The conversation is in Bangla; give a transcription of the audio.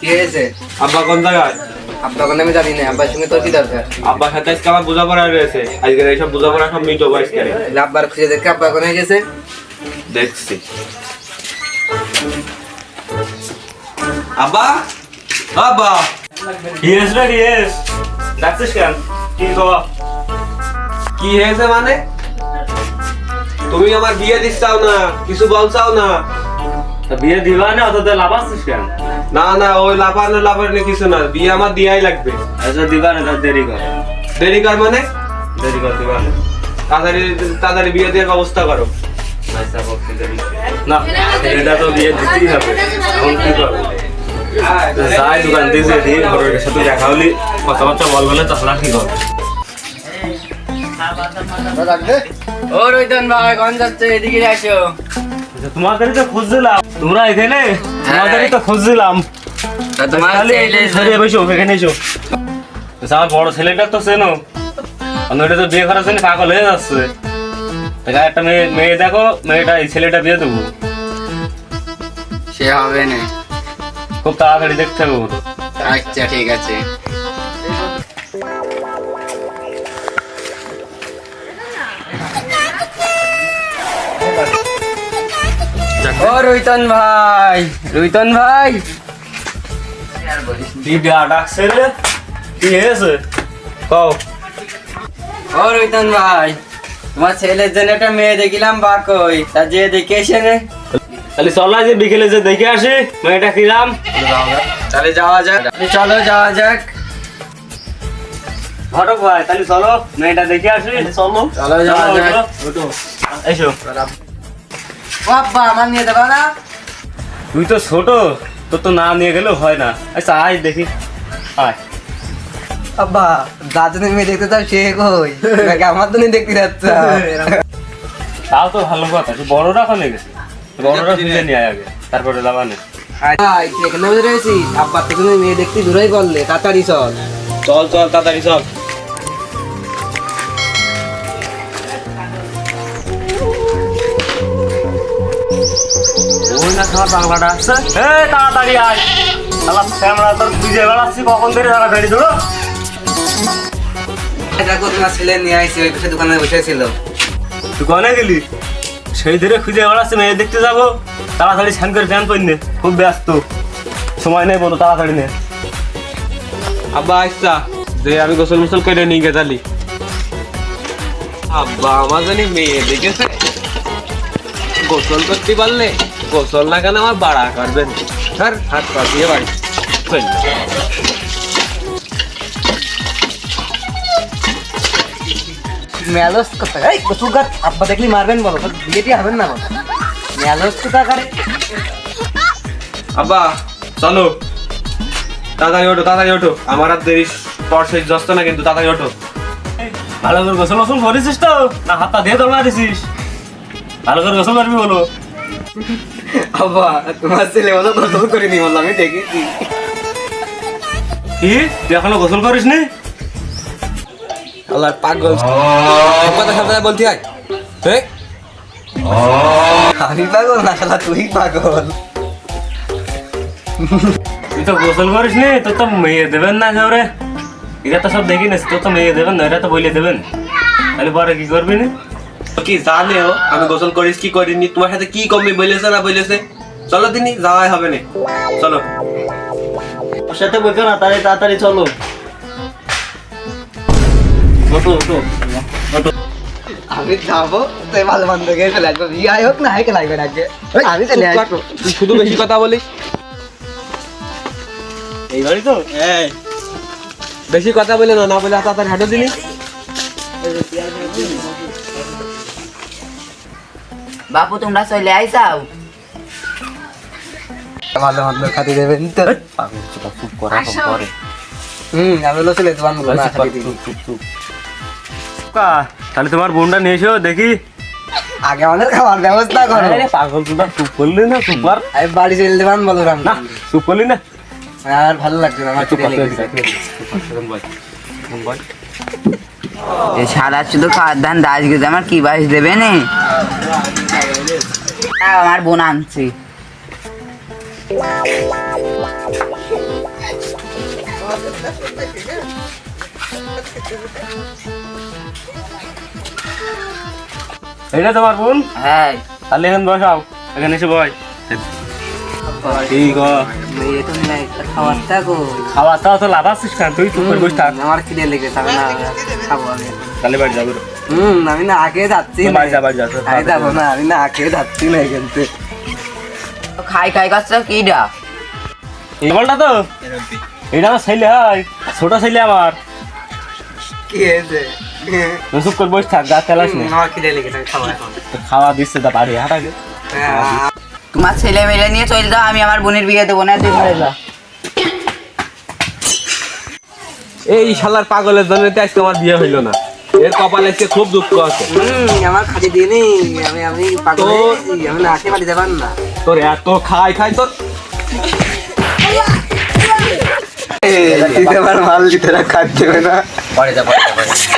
কি হয়েছে? আব্বা কোন জায়গায়? আপনার ওখানে আমি জানি না আব্বার সঙ্গে তোর কি দরকার? আব্বার সাথে আজকে আমার বোঝাপড়া রয়েছে এইসব বোঝাপড়া সব মিটবো আজকে। আব্বার খুঁজে দেখে আব্বা ওখানে গেছে? দেখছি। আব্বা? আব্বা? ইয়েস রে ইয়েস ডাকছিস কেন? কি কি হয়েছে মানে? তুমি আমার বিয়ে দিচ্ছাও না কিছু বলছাও না? বিয়ে দিবা না অত লাভ আসছিস কেন? না না ওই লাফানো লাফানো কিছু না বিয়ে আমার দিয়াই লাগবে। আচ্ছা দিবা না তার দেরি কর। দেরি কর মানে? দেরি কর দিবা না। তাড়াতাড়ি তাড়াতাড়ি বিয়ে দেওয়ার ব্যবস্থা করো। না এটা তো বিয়ে দিতেই হবে। এখন কি করব? যাই দোকান দিয়ে ঘরের সাথে দেখা হলি কথাবার্তা বলবে না তাহলে কি করব? ও রোহিতন ভাই কোন যাচ্ছে? এদিকে আসো। তোমাদেরই তো খুঁজছিলাম। তোমরা এখানে? তোমাদেরই তো খুঁজছিলাম। এখানে এসো। আমার বড় ছেলেটা তো চেনো। আমি তো বিয়ে করার জন্য পাগল হয়ে যাচ্ছে। একটা মেয়ে মেয়ে দেখো মেয়েটা এই ছেলেটা বিয়ে দেবো। সে হবে না। খুব তাড়াতাড়ি দেখতে হবে আচ্ছা ঠিক আছে। ও রোহিতন ভাই রোহিতন ভাই। দিদা ডাকছে রে? কি হয়েছে? কও। ও রোহিতন ভাই তোমার ছেলের জন্য একটা মেয়ে দেখিলাম বাকই তা যে দেখে এসে নে তাহলে চলা যে বিকেলে যে দেখে আসি মেয়েটা কিরাম তাহলে যাওয়া যাক। চলো যাওয়া যাক। ঘটক ভাই তাহলে চলো মেয়েটা দেখে আসি। চলো চলো যাওয়া যাক এসো। বাবা আমার নিয়ে দেবা না? তুই তো ছোট তোর তো না নিয়ে গেলেও হয় না। আচ্ছা আয় দেখি। আয়। আব্বা দাদু মেয়ে দেখতে চাও সে কই? নাকি আমার তো দেখতে যাচ্ছে? তাও তো ভালো কথা তুই বড়রা ওখানে গেছে বড়রা খুঁজে নিয়ে আয় আগে তারপরে লাগানে এখানে বসে রয়েছি আব্বা তো তুমি মেয়ে দেখতে দূরেই বললে তাড়াতাড়ি চল। চল চল তাড়াতাড়ি চল। ওই বাংলাটা আসছে এ তাড়াতাড়ি আয়। আল্লাহ ক্যামেরা তোর খুঁজে বেড়াচ্ছি কখন ধরে তারা গাড়ি ধরো। দেখো তোমার ছেলে নিয়ে আইসি ওই পাশে দোকানে বসেছিল তুই গেলি? সেই ধরে খুঁজে বেড়াচ্ছি মেয়ে দেখতে যাব। তাড়াতাড়ি স্নান করে প্যান পরে খুব ব্যস্ত। সময় নেই বলো তাড়াতাড়ি নে। আব্বা আচ্ছা যে আমি গোসল মোসল করে নিয়ে গেছালি আব্বা আমার জানি মেয়ে দেখেছে। গোসল করতে পারলে গোসল না কেন আমার বাড়া করবেন স্যার হাত পা দিয়ে বাড়ি। মেলস কথা এই কচু গাছ। আব্বা দেখলি মারবেন বলো বিয়েটি হবেন না বলো। মেলস কথা করে? আব্বা চলো। তাড়াতাড়ি ওঠো তাড়াতাড়ি ওঠো। আমার আর দেরি পর শেষ না কিন্তু তাড়াতাড়ি ওঠো। ভালো করে গোসল গোসল করেছিস তো? না হাতটা দিয়ে দৌড়া দিছিস ভালো করে গোসল করবি বলো। আব্বা তোমার ছেলে মতো গোসল করে নি বললাম আমি দেখেছি কি? তুই এখনও গোসল করিস নি? আল্লাহ পাগল। কথা সাবধানে বলতে হয়। ঠিক আমি পাগল না শালা তুই পাগল। তুই তো গোসল করিস নি তোর তো মেয়ে দেবেন না কেউ রে এটা তো সব দেখি নিস তোর তো মেয়ে দেবেন না এটা তো বলে দেবেন। তাহলে পরে কি করবি নি? কি জানে ও আমি গোসল করিস কি করিনি তোমার সাথে কি কমবে বলেছে না বলেছে? চলো তিনি যাওয়াই হবে না? চলো। ওর সাথে বলছো না তাহলে তাড়াতাড়ি চলো। ওটো ওটো ওটো আমি যাব তুই ভালো মন্দ গিয়ে চলে আসব বিয়ে হোক না হাইকে লাগবে না আমি চলে আসব তুই শুধু বেশি কথা বলিস এই বাড়ি তো এই। বেশি কথা বলে না না বলে তাড়াতাড়ি হাঁটো দিনি বাপু তোমরা চলে আইসাও? ভালো মন্দ খাতি দেবেন তো। চুপ করা সব করে হুম আমি হলো চলে তোমার মতো না খাতি দিবি। তাহলে তোমার বোনটা নিয়ে এসো দেখি। আগে আমাদের খাওয়ার ব্যবস্থা করো। আরে পাগল তোমরা চুপ করলি না চুপ কর। আমি বাড়ি চলে দেবান বলো না চুপ করলি না। আর ভালো লাগছে না আমার চুপ খিদে কর লেগেছে। এ সারা শুধু খাওয়ার ধান দাস গেছে আমার কি বাস দেবে নে? আমার বোন আনছি। এটা তোমার বোন? হ্যাঁ। তাহলে এখন বসাও এখানে এসে বয়। ঠিক মেয়ে তো নাই খাবার খাওয়া দাওয়া তো লাভ আসছিস না তুই চুপ বসে থাক। আমার খিদে লেগেছে আমি না খাব আমি তাহলে বাড়ি যাব। হুম আমি না আগে যাচ্ছি। বাড়ি যা বাড়ি যা আমি যাব না আমি না আগে যাচ্ছি না এখান থেকে। খাই খাই করছ কিডা? এই বলটা তো। এটা আমার ছেলে হয় ছোট ছেলে আমার। কি হয়েছে? তুই চুপ করে বসে থাক গা তেলাস না। খাওয়া দিচ্ছে তা বাড়ি হাঁটাকে তোমার ছেলে মেলে নিয়ে চলে যাও আমি আমার বোনের বিয়ে দেবো না তুই ঘরে যা। এই শালার পাগলের জন্য তো আজকে আমার বিয়ে হইল না। এর কপালে আজকে খুব দুঃখ আছে। হুম আমার খালি দিয়ে নেই আমি আমি পাগল হয়ে গেছি, আমি না যাবার না। তোর এত খাই খাই তোর। আমার মাল দিতে খাচ্ছে না। যা পরে যা, পরে যা।